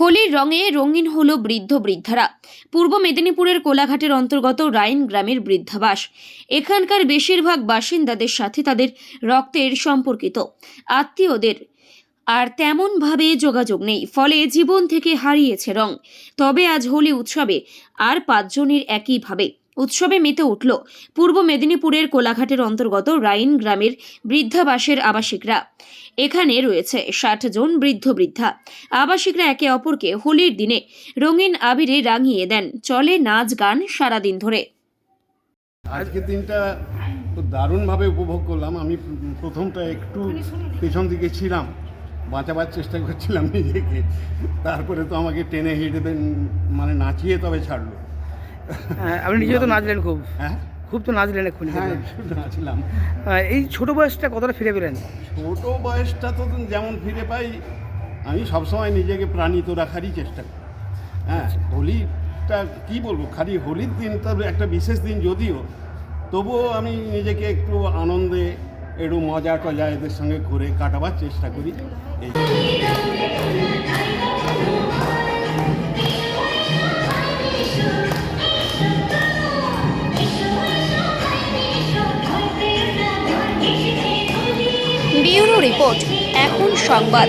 হোলির রঙে রঙিন হল বৃদ্ধ বৃদ্ধারা। পূর্ব মেদিনীপুরের কোলাঘাটের অন্তর্গত রাইন গ্রামের বৃদ্ধাবাস। এখানকার বেশিরভাগ বাসিন্দাদের সাথে তাদের রক্তের সম্পর্কিত। আত্মীয়দের আর তেমনভাবে যোগাযোগ নেই, ফলে জীবন থেকে হারিয়েছে রং। তবে আজ হোলি উৎসবে আর পাঁচজনের একইভাবে। উৎসবে মেতে উঠল। পূর্ব মেদিনীপুরের কোলাঘাটের অন্তর্গত রাইন গ্রামের বৃদ্ধাবাসের আবাসিকরা। এখানে রয়েছে ষাট জন বৃদ্ধ বৃদ্ধা। আবাসিকরা একে অপরকে হোলির দিনে রঙিন আবিরে রাঙিয়ে দেন। চলে নাচ গান সারাদিন ধরে। আজকের দিনটা দারুণভাবে উপভোগ করলাম। আমি প্রথমটা একটু পেছন দিকে ছিলাম, বাঁচাবার চেষ্টা করছিলাম নিজেকে। তারপরে তো আমাকে টেনে হেঁটে মানে নাচিয়ে তবে ছাড়লো। আপনি নিজেও তো নাচলেন খুব। হ্যাঁ? খুব তো নাচলেন এক্ষুনি হ্যাঁ নাচলাম। এই ছোট বয়সটা কতটা ফিরে পেলেন? ছোট বয়সটা তো যেমন ফিরে পাই আমি সবসময় নিজেকে প্রাণিত রাখারই চেষ্টা করি। হ্যাঁ হোলিটা কি বলব? খালি হোলির দিন তো একটা বিশেষ দিন যদিও তবুও আমি নিজেকে একটু আনন্দে একটু মজা টজা এদের সঙ্গে ঘুরে কাটাবার চেষ্টা করি। এই। রিপোর্ট। এখন সংবাদ।